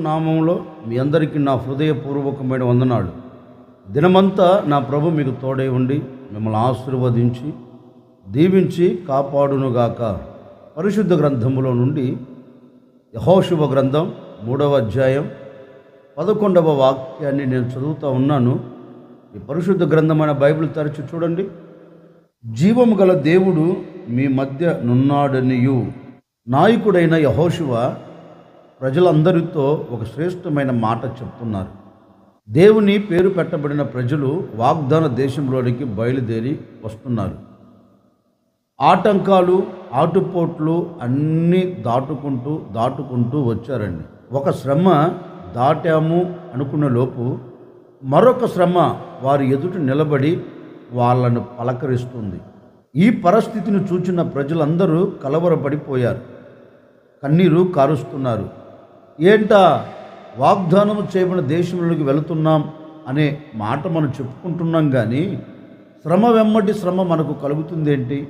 నామంలో మీ అందరికీ నా హృదయపూర్వకమైన వందనాలు. దినమంతా నా ప్రభు మీకు తోడై ఉండి మిమ్మల్ని ఆశీర్వదించి దీవించి కాపాడునుగాక. పరిశుద్ధ గ్రంథములో నుండి యహోశుభ గ్రంథం మూడవ అధ్యాయం పదకొండవ వాక్యాన్ని నేను చదువుతూ ఉన్నాను. ఈ పరిశుద్ధ గ్రంథమైన బైబిల్ తరచి చూడండి. జీవము గల దేవుడు మీ మధ్య నున్నాడనియు. నాయకుడైన యహోశివ ప్రజలందరితో ఒక శ్రేష్టమైన మాట చెప్తున్నారు. దేవుని పేరు పెట్టబడిన ప్రజలు వాగ్దాన దేశంలోనికి బయలుదేరి వస్తున్నారు. ఆటంకాలు ఆటుపోట్లు అన్నీ దాటుకుంటూ దాటుకుంటూ వచ్చారండి. ఒక శ్రమ దాటాము అనుకున్న లోపు మరొక శ్రమ వారి ఎదుట నిలబడి వాళ్ళను పలకరిస్తుంది. ఈ పరిస్థితిని చూచిన ప్రజలందరూ కలవరపడిపోయారు. కన్నీరు కారుస్తున్నారు. ఏంటా వాగ్దానం చేయబడిన దేశంలోకి వెళుతున్నాం అనే మాట మనం చెప్పుకుంటున్నాం కానీ శ్రమ వెమ్మటి శ్రమ మనకు కలుగుతుంది ఏంటి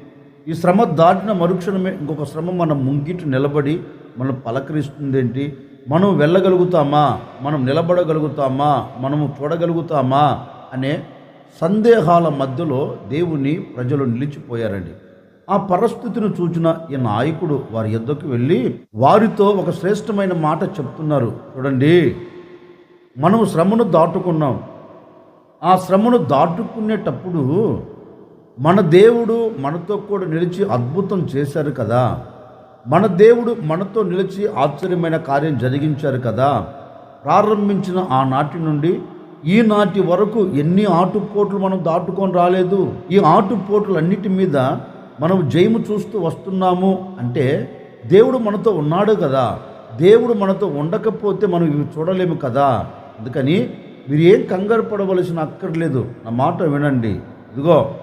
ఈ శ్రమ దాటిన మరుక్షణమే ఇంకొక శ్రమ మన ముంగిటి నిలబడి మనం పలకరిస్తుందేంటి? మనం వెళ్ళగలుగుతామా? మనం నిలబడగలుగుతామా? మనము చూడగలుగుతామా? అనే సందేహాల మధ్యలో దేవుని ప్రజలు నిలిచిపోయారండి. ఆ పరిస్థితిని చూచిన ఈ నాయకుడు వారి యుద్ధకు వెళ్ళి వారితో ఒక శ్రేష్టమైన మాట చెప్తున్నారు. చూడండి మనం శ్రమను దాటుకున్నాం. ఆ శ్రమను దాటుకునేటప్పుడు మన దేవుడు మనతో కూడా నిలిచి అద్భుతం చేశారు కదా. మన దేవుడు మనతో నిలిచి ఆశ్చర్యమైన కార్యం జరిగించారు కదా. ప్రారంభించిన ఆనాటి నుండి ఈనాటి వరకు ఎన్ని ఆటుపోట్లు మనం దాటుకొని రాలేదు. ఈ ఆటుపోట్లు అన్నిటి మీద మనం జయము చూస్తూ వస్తున్నాము అంటే దేవుడు మనతో ఉన్నాడు కదా. దేవుడు మనతో ఉండకపోతే మనం ఇవి చూడలేము కదా. అందుకని మీరు ఏం కంగారు పడవలసిన అక్కర్లేదు. నా మాట వినండి. ఇదిగో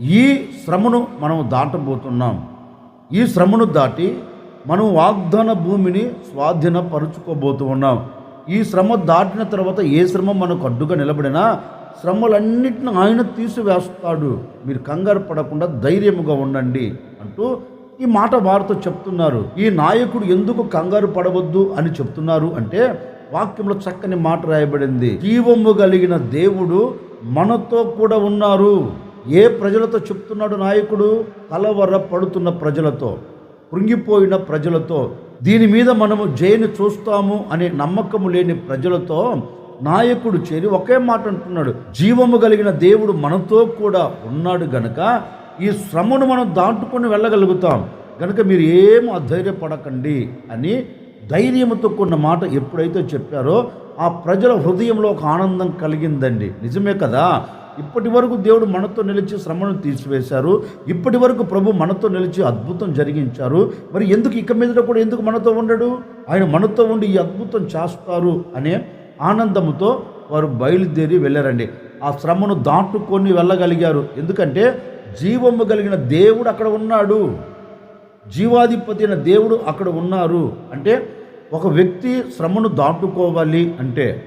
ఈ శ్రమను మనం దాటబోతున్నాం. ఈ శ్రమను దాటి మనం వాగ్దాన భూమిని స్వాధీనపరుచుకోబోతూ ఉన్నాం ఈ శ్రమ దాటిన తర్వాత ఏ శ్రమ మనకు అడ్డుగా నిలబడినా శ్రమలన్నింటిని ఆయన తీసివేస్తాడు. మీరు కంగారు పడకుండా ధైర్యముగా ఉండండి అంటూ ఈ మాట వారితో చెప్తున్నారు. ఈ నాయకుడు ఎందుకు కంగారు పడవద్దు అని చెప్తున్నారు అంటే వాక్యంలో చక్కని మాట రాయబడింది. జీవము కలిగిన దేవుడు మనతో కూడా ఉన్నారు. ఏ ప్రజలతో చెప్తున్నాడు నాయకుడు? కలవర పడుతున్న ప్రజలతో కృంగిపోయిన ప్రజలతో. దీని మీద మనము జయని చూస్తాము అనే నమ్మకము లేని ప్రజలతో నాయకుడు చేరి ఒకే మాట అంటున్నాడు. జీవము కలిగిన దేవుడు మనతో కూడా ఉన్నాడు గనక ఈ శ్రమను మనం దాటుకొని వెళ్ళగలుగుతాం. గనుక మీరు ఏం అధైర్యపడకండి అని ధైర్యంతో కొన్న మాట ఎప్పుడైతే చెప్పారో ఆ ప్రజల హృదయంలో ఒక ఆనందం కలిగిందండి. నిజమే కదా? ఇప్పటి వరకు దేవుడు మనతో నిలిచి శ్రమను తీసివేశారు. ఇప్పటి వరకు ప్రభు మనతో నిలిచి అద్భుతం జరిగించారు. మరి ఎందుకు ఇక మీద కూడా ఎందుకు మనతో ఉండడు? ఆయన మనతో ఉండి ఈ అద్భుతం చేస్తారు అనే ఆనందముతో వారు బయలుదేరి వెళ్ళారండి. ఆ శ్రమను దాటుకొని వెళ్ళగలిగారు. ఎందుకంటే జీవము కలిగిన దేవుడు అక్కడ ఉన్నాడు. జీవాధిపతి అయిన దేవుడు అక్కడ ఉన్నారు. అంటే ఒక వ్యక్తి శ్రమను దాటుకోవాలి అంటే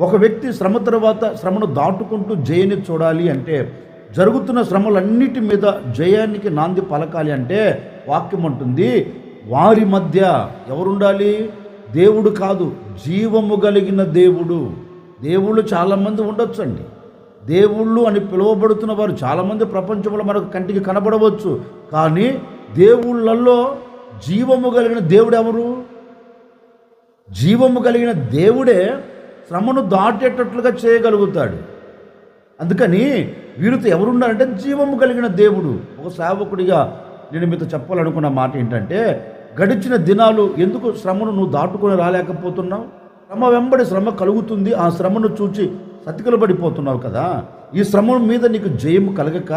ఒక వ్యక్తి శ్రమ తర్వాత శ్రమను దాటుకుంటూ జయని చూడాలి అంటే జరుగుతున్న శ్రమలన్నిటి మీద జయానికి నాంది పలకాలి అంటే వాక్యం ఉంటుంది వారి మధ్య ఎవరుండాలి? దేవుడు కాదు జీవము కలిగిన దేవుడు. దేవుళ్ళు చాలామంది ఉండొచ్చండి. దేవుళ్ళు అని పిలువబడుతున్న వారు చాలామంది ప్రపంచంలో మనకు కంటికి కనబడవచ్చు. కానీ దేవుళ్ళల్లో జీవము కలిగిన దేవుడు ఎవరు? జీవము కలిగిన దేవుడే శ్రమను దాటేటట్లుగా చేయగలుగుతాడు. అందుకని వీరితో ఎవరున్నారంటే జీవము కలిగిన దేవుడు. ఒక సేవకుడిగా నేను మీతో చెప్పాలనుకున్న మాట ఏంటంటే గడిచిన దినాలు ఎందుకు శ్రమను నువ్వు దాటుకొని రాలేకపోతున్నావు? శ్రమ వెంబడి శ్రమ కలుగుతుంది ఆ శ్రమను చూచి సతికలు పడిపోతున్నావు కదా. ఈ శ్రమ మీద నీకు జయం కలగక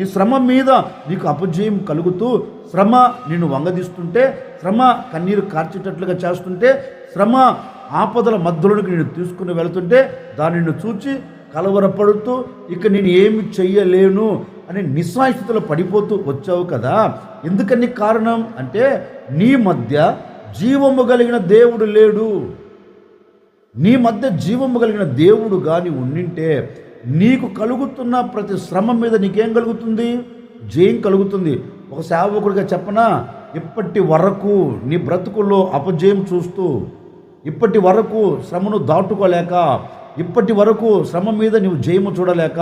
ఈ శ్రమ మీద నీకు అపజయం కలుగుతూ శ్రమ నిన్ను వంగదీస్తుంటే శ్రమ కన్నీరు కార్చేటట్లుగా చేస్తుంటే శ్రమ ఆపదల మధ్యలోనికి నేను తీసుకుని వెళుతుంటే దానిని చూచి కలవరపడుతూ ఇక నేను ఏమి చెయ్యలేను అనే నిస్సాయిస్థితిలో పడిపోతూ వచ్చావు కదా. ఎందుకని కారణం? అంటే నీ మధ్య జీవము కలిగిన దేవుడు లేడు. నీ మధ్య జీవము కలిగిన దేవుడు కానీ ఉండింటే నీకు కలుగుతున్న ప్రతి శ్రమ మీద నీకేం కలుగుతుంది? జయం కలుగుతుంది? ఒక సేవకుడిగా చెప్పనా? ఇప్పటి వరకు నీ బ్రతుకుల్లో అపజయం చూస్తూ ఇప్పటి వరకు శ్రమను దాటుకోలేక ఇప్పటి వరకు శ్రమ మీద నీవు జయము చూడలేక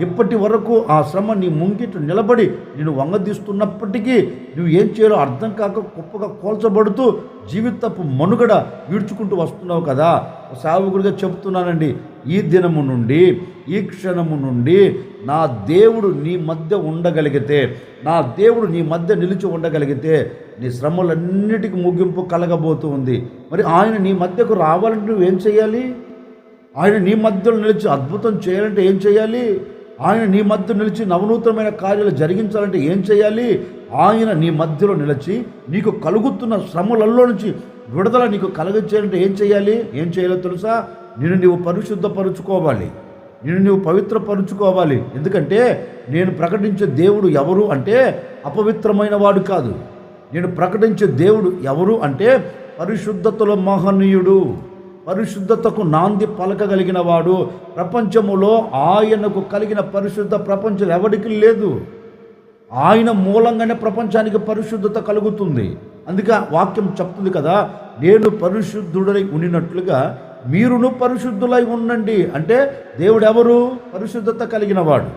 ఇప్పటి వరకు ఆ శ్రమ నీ ముంగిట నిలబడి నేను వంగదీస్తున్నప్పటికీ నువ్వు ఏం చేయాలో అర్థం కాక గొప్పగా కోల్చబడుతూ జీవితపు మనుగడ ఈడ్చుకుంటూ వస్తున్నావు కదా. సేవకుడిగా చెప్తున్నానండి ఈ దినము నుండి ఈ క్షణము నుండి నా దేవుడు నీ మధ్య ఉండగలిగితే నా దేవుడు నీ మధ్య నిలిచి ఉండగలిగితే నీ శ్రమలన్నిటికీ ముగింపు కలగబోతూ ఉంది. మరి ఆయన నీ మధ్యకు రావాలంటే నువ్వేం చేయాలి? ఆయన నీ మధ్యలో నిలిచి అద్భుతం చేయాలంటే ఏం చేయాలి? ఆయన నీ మధ్య నిలిచి నవనూతనమైన కార్యాలు జరిగించాలంటే ఏం చేయాలి? ఆయన నీ మధ్యలో నిలిచి నీకు కలుగుతున్న శ్రమలలో నుంచి విడుదల నీకు కలగించాలంటే ఏం చేయాలి? ఏం చేయాలో తెలుసా? నేను నీవు పరిశుద్ధపరుచుకోవాలి. నేను నువ్వు పవిత్రపరుచుకోవాలి. ఎందుకంటే నేను ప్రకటించే దేవుడు ఎవరు అంటే అపవిత్రమైన వాడు కాదు. నేను ప్రకటించే దేవుడు ఎవరు అంటే పరిశుద్ధతలో మహనీయుడు. పరిశుద్ధతకు నాంది పలకగలిగిన వాడు ప్రపంచములో ఆయనకు కలిగిన పరిశుద్ధ ప్రపంచం ఎవరికి లేదు. ఆయన మూలంగానే ప్రపంచానికి పరిశుద్ధత కలుగుతుంది. అందుకే వాక్యం చెప్తుంది కదా నేను పరిశుద్ధుడై ఉండినట్లుగా మీరును పరిశుద్ధులై ఉండండి. అంటే దేవుడెవరు? పరిశుద్ధత కలిగిన వాడు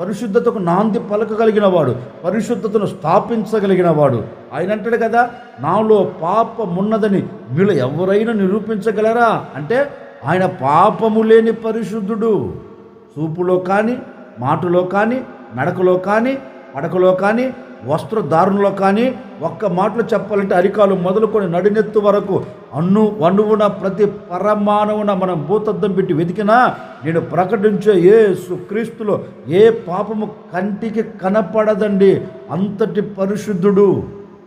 పరిశుద్ధతకు నాంది పలకగలిగిన వాడు పరిశుద్ధతను స్థాపించగలిగిన వాడు ఆయన అంటాడు కదా నాలో పాపమున్నదని మీరు ఎవరైనా నిరూపించగలరా? అంటే ఆయన పాపము లేని పరిశుద్ధుడు. చూపులో కానీ మాటలో కానీ నడకలో కానీ పడకలో కానీ వస్త్రధారణలో కానీ ఒక్క మాటలు చెప్పాలంటే అరికాలు మొదలుకొని నడినెత్తు వరకు అన్ను అణువున ప్రతి పరమాణువున మనం భూతద్దం పెట్టి వెతికినా నేను ప్రకటించే ఏ సుక్రీస్తులో ఏ పాపము కంటికి కనపడదండి. అంతటి పరిశుద్ధుడు.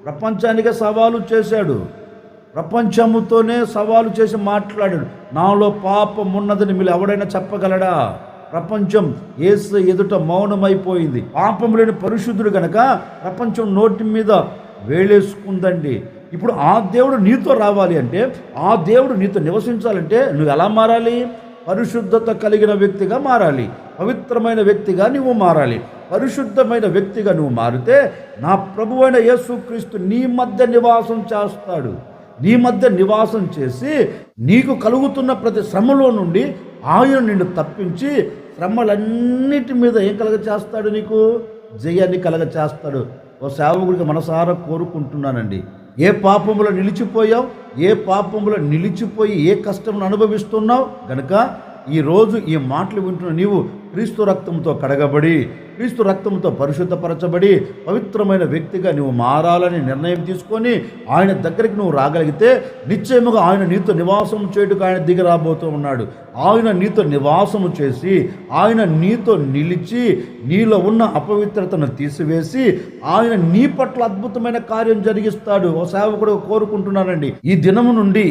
ప్రపంచానికి సవాలు చేశాడు. ప్రపంచముతోనే సవాలు చేసి మాట్లాడాడు. నాలో పాపం ఉన్నదని మీరు ఎవడైనా చెప్పగలడా? ప్రపంచం ఏసు ఎదుట మౌనమైపోయింది. పాపం లేని పరిశుద్ధుడు గనక ప్రపంచం నోటి మీద వేలేసుకుందండి. ఇప్పుడు ఆ దేవుడు నీతో రావాలి అంటే ఆ దేవుడు నీతో నివసించాలంటే నువ్వు ఎలా మారాలి? పరిశుద్ధత కలిగిన వ్యక్తిగా మారాలి. పవిత్రమైన వ్యక్తిగా నువ్వు మారాలి. పరిశుద్ధమైన వ్యక్తిగా నువ్వు మారితే నా ప్రభు అయిన యేసుక్రీస్తు నీ మధ్య నివాసం చేస్తాడు. నీ మధ్య నివాసం చేసి నీకు కలుగుతున్న ప్రతి శ్రమలో నుండి ఆయన నిన్ను తప్పించి శ్రమలన్నిటి మీద ఏం కలగ చేస్తాడు నీకు? జయాన్ని కలగ చేస్తాడు ఓ సేవకుడికి మనసారా కోరుకుంటున్నానండి. ఏ పాపములో నిలిచిపోయావు? ఏ పాపములో నిలిచిపోయి ఏ కష్టమును అనుభవిస్తున్నావు? గనక ఈరోజు ఈ మాటలు వింటున్న నీవు క్రీస్తు రక్తంతో కడగబడి క్రీస్తు రక్తంతో పరిశుద్ధపరచబడి పవిత్రమైన వ్యక్తిగా నువ్వు మారాలని నిర్ణయం తీసుకొని ఆయన దగ్గరికి నువ్వు రాగలిగితే నిశ్చయముగా ఆయన నీతో నివాసం చేయుటకు ఆయన దిగి రాబోతూ ఉన్నాడు. ఆయన నీతో నివాసము చేసి ఆయన నీతో నిలిచి నీలో ఉన్న అపవిత్రతను తీసివేసి ఆయన నీ పట్ల అద్భుతమైన కార్యం జరిగిస్తాడు. ఓ సేవకుడు కోరుకుంటున్నానండి. ఈ దినము నుండి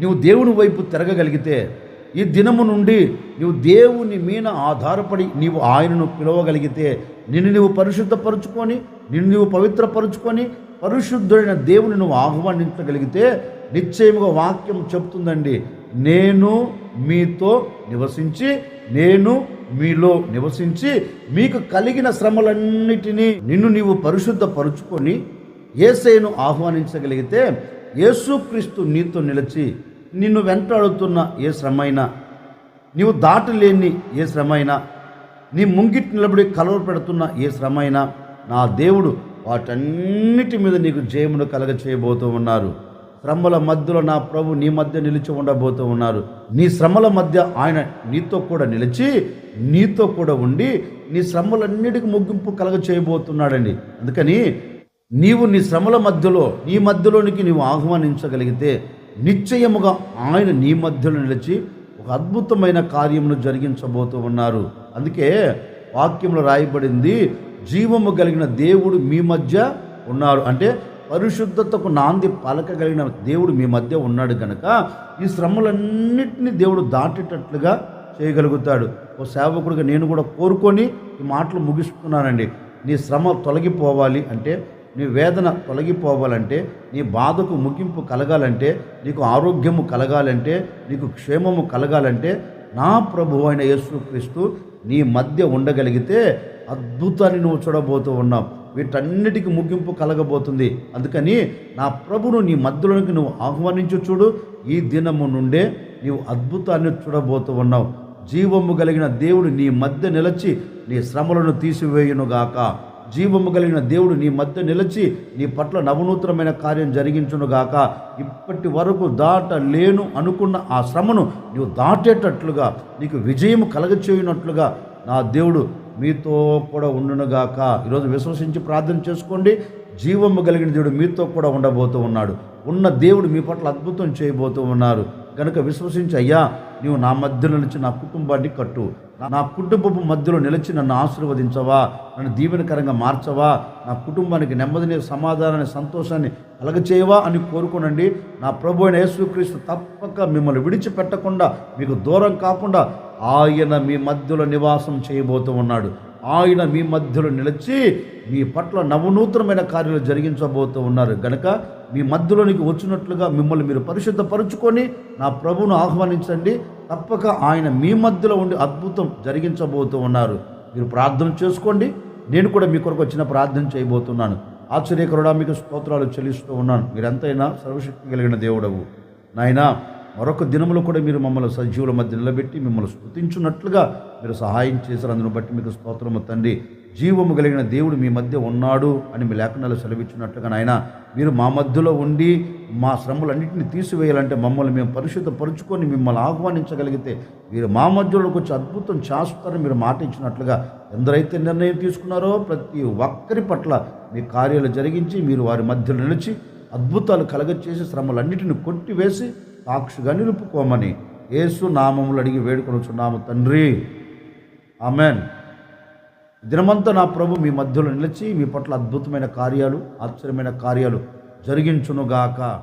నువ్వు దేవుని వైపు తిరగగలిగితే ఈ దినము నుండి నీవు దేవుని మీద ఆధారపడి నీవు ఆయనను పిలవగలిగితే నిన్ను నీవు పరిశుద్ధపరుచుకొని నిన్ను నీవు పవిత్రపరుచుకొని పరిశుద్ధుడైన దేవుని నువ్వు ఆహ్వానించగలిగితే నిశ్చయముగా వాక్యం చెప్తుందండి నేను మీతో నివసించి నేను మీలో నివసించి మీకు కలిగిన శ్రమలన్నిటినీ నిన్ను నీవు పరిశుద్ధపరుచుకొని ఏసైను ఆహ్వానించగలిగితే యేసుక్రీస్తు నీతో నిలిచి నిన్ను వెంటాడుతున్న ఏ శ్రమైనా నీవు దాటలేని ఏ శ్రమైనా నీ ముంగిటి నిలబడి కలవ పెడుతున్న ఏ శ్రమైనా నా దేవుడు వాటన్నిటి మీద నీకు జయమును కలగ చేయబోతూ ఉన్నారు. శ్రమల మధ్యలో నా ప్రభు నీ మధ్య నిలిచి ఉండబోతూ ఉన్నారు. నీ శ్రమల మధ్య ఆయన నీతో కూడా నిలిచి నీతో కూడా ఉండి నీ శ్రమలన్నిటికీ ముగింపు కలగ చేయబోతున్నాడండి అందుకని నీవు నీ శ్రమల మధ్యలో నీ మధ్యలోనికి నీవు ఆహ్వానించగలిగితే నిశ్చయముగా ఆయన నీ మధ్యలో నిలిచి ఒక అద్భుతమైన కార్యమును జరిగించబోతూ ఉన్నారు. అందుకే వాక్యంలో రాయబడింది జీవము కలిగిన దేవుడు మీ మధ్య ఉన్నారు. అంటే పరిశుద్ధతకు నాంది పలకగలిగిన దేవుడు మీ మధ్య ఉన్నాడు కనుక ఈ శ్రమలన్నింటినీ దేవుడు దాటేటట్లుగా చేయగలుగుతాడు. ఓ సేవకుడిగా నేను కూడా కోరుకొని ఈ మాటలు ముగిస్తున్నానండి. నీ శ్రమ తొలగిపోవాలి అంటే నీ వేదన తొలగిపోవాలంటే నీ బాధకు ముగింపు కలగాలంటే నీకు ఆరోగ్యము కలగాలంటే నీకు క్షేమము కలగాలంటే నా ప్రభు అయిన యేసుక్రీస్తు నీ మధ్య ఉండగలిగితే అద్భుతాన్ని నువ్వు చూడబోతూ ఉన్నావు. వీటన్నిటికీ ముగింపు కలగబోతుంది. అందుకని నా ప్రభును నీ మధ్యలోనికి నువ్వు ఆహ్వానించు చూడు. ఈ దినము నుండే నీవు అద్భుతాన్ని చూడబోతూ ఉన్నావు. జీవము కలిగిన దేవుడు నీ మధ్య నిలచి నీ శ్రమలను తీసివేయునుగాక. జీవము కలిగిన దేవుడు నీ మధ్య నిలిచి నీ పట్ల నవనూతనమైన కార్యం జరిగించునుగాక ఇప్పటి వరకు దాట లేను అనుకున్న ఆ శ్రమను నీవు దాటేటట్లుగా నీకు విజయం కలగచేయునట్లుగా నా దేవుడు మీతో కూడా ఉండునుగాక ఈరోజు విశ్వసించి ప్రార్థన చేసుకోండి. జీవము కలిగిన దేవుడు మీతో కూడా ఉండబోతూ ఉన్నాడు. ఉన్న దేవుడు మీ పట్ల అద్భుతం చేయబోతూ ఉన్నారు. గనుక విశ్వసించి అయ్యా నీవు నా మధ్యలో నిలిచి నా కుటుంబాన్ని కట్టు. నా కుటుంబపు మధ్యలో నిలిచి నన్ను ఆశీర్వదించవా? నన్ను దీవెనకరంగా మార్చవా? నా కుటుంబానికి నెమ్మదిని సమాధానాన్ని సంతోషాన్ని కలగచేయవా? అని కోరుకోనండి. నా ప్రభు అయిన యేసుక్రీస్తు తప్పక మిమ్మల్ని విడిచిపెట్టకుండా మీకు దూరం కాకుండా ఆయన మీ మధ్యలో నివాసం చేయబోతూ ఉన్నాడు. ఆయన మీ మధ్యలో నిలిచి మీ పట్ల నవనూతనమైన కార్యాలు జరిగించబోతూ ఉన్నారు. గనక మీ మధ్యలోనికి వచ్చినట్లుగా మిమ్మల్ని మీరు పరిశుద్ధపరుచుకొని నా ప్రభువును ఆహ్వానించండి. తప్పక ఆయన మీ మధ్యలో ఉండి అద్భుతం జరిగించబోతూ ఉన్నారు. మీరు ప్రార్థన చేసుకోండి. నేను కూడా మీ కొరకు వచ్చిన ప్రార్థన చేయబోతున్నాను. ఆశ్చర్యకరుడా మీకు స్తోత్రాలు చెల్లిస్తూ ఉన్నాను. మీరెంతైనా సర్వశక్తి కలిగిన దేవుడవు. నాయనా మరొక దినములో కూడా మీరు మమ్మల్ని సజీవుల మధ్య నిలబెట్టి మిమ్మల్ని స్థుతించున్నట్లుగా మీరు సహాయం చేశారు. అందును బట్టి మీకు స్తోత్రము తండ్రి. జీవము కలిగిన దేవుడు మీ మధ్య ఉన్నాడు అని మీ లేఖనాలు సెలవిచ్చినట్టుగా నాయన మీరు మా మధ్యలో ఉండి మా శ్రమలన్నింటినీ తీసివేయాలంటే మమ్మల్ని మేము పరిశుద్ధపరుచుకొని మిమ్మల్ని ఆహ్వానించగలిగితే మీరు మా మధ్యలోకి వచ్చి అద్భుతం చేస్తారని మీరు మాట ఇచ్చినట్లుగా ఎందరైతే నిర్ణయం తీసుకున్నారో ప్రతి ఒక్కరి పట్ల మీ కార్యాలు జరిగించి మీరు వారి మధ్యలో నిలిచి అద్భుతాలు కలగచేసి శ్రమలన్నింటిని కొట్టివేసి సాక్షిగా నిలుపుకోమని యేసు నామములు అడిగి వేడుకొనుచున్నాము తండ్రి. ఆమెన్. దినమంతా నా ప్రభు మీ మధ్యలో నిలిచి మీ పట్ల అద్భుతమైన కార్యాలు ఆశ్చర్యమైన కార్యాలు జరిగించునుగాక.